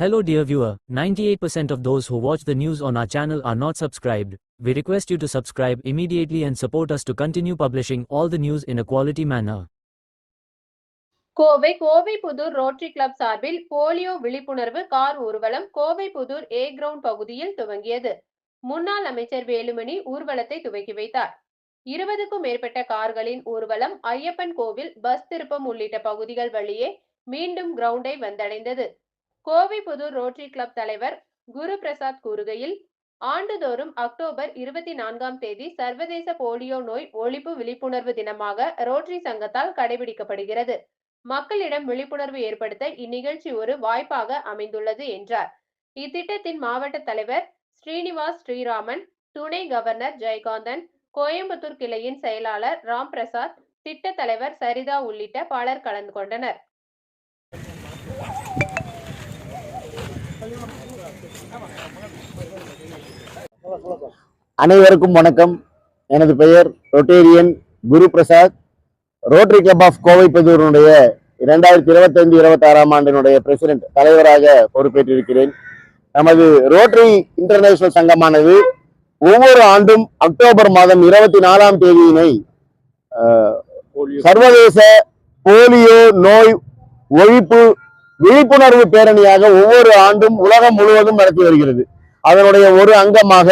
Hello dear viewer, 98% of those who watch the news on our channel are not subscribed. We request you to subscribe immediately and support us to continue publishing all the news in a quality manner. Kovai Kovai Puthur rotary club சார்பில் polio விழிப்புணர்வு car ஊர்வலம் கோவை புதூர் ஏ ground பகுதியில் துவங்கியது முன்னாள் அமைச்சர் வேலுமணி ஊர்வலத்தை துவக்கி வைத்தார் இருபதுக்கும் மேற்பட்ட கார்களின் ஊர்வலம் ஐயப்பன் கோவில் பஸ் திருப்பம் உள்ளிட்ட பகுதிகள் வழியே மீண்டும் கிரவுண்டை வந்தடைந்தது கோவிபுதூர் ரோட்டரி கிளப் தலைவர் குரு பிரசாத் கூறுகையில் ஆண்டுதோறும் அக்டோபர் இருபத்தி நான்காம் தேதி சர்வதேச போலியோ நோய் ஒழிப்பு விழிப்புணர்வு தினமாக ரோட்டரி சங்கத்தால் கடைபிடிக்கப்படுகிறது. மக்களிடம் விழிப்புணர்வு ஏற்படுத்த இந்நிகழ்ச்சி ஒரு வாய்ப்பாக அமைந்துள்ளது என்றார். இத்திட்டத்தின் மாவட்ட தலைவர் ஸ்ரீனிவாஸ் ஸ்ரீராமன் துணை கவர்னர் ஜெயகாந்தன் கோயம்புத்தூர் கிளையின் செயலாளர் ராம் பிரசாத் திட்ட தலைவர் சரிதா உள்ளிட்ட பலர் கலந்து கொண்டனர். அனைவருக்கும் வணக்கம். எனது பெயர் rotarian Guru Prasad rotary club of கோவைப்பதூருடைய இரண்டாயிரத்தி இருபத்தைந்து இருபத்தி ஆறாம் ஆண்டினுடைய பிரசிடென்ட் தலைவராக பொறுப்பேற்றிருக்கிறேன். நமது ரோட்டரி இன்டர்நேஷனல் சங்கமானது ஒவ்வொரு ஆண்டும் அக்டோபர் மாதம் இருபத்தி நாலாம் தேதியினை சர்வதேச போலியோ நோய் ஒழிப்பு விழிப்புணர்வு பேரணியாக ஒவ்வொரு ஆண்டும் உலகம் முழுவதும் நடத்தி வருகிறது. அதனுடைய ஒரு அங்கமாக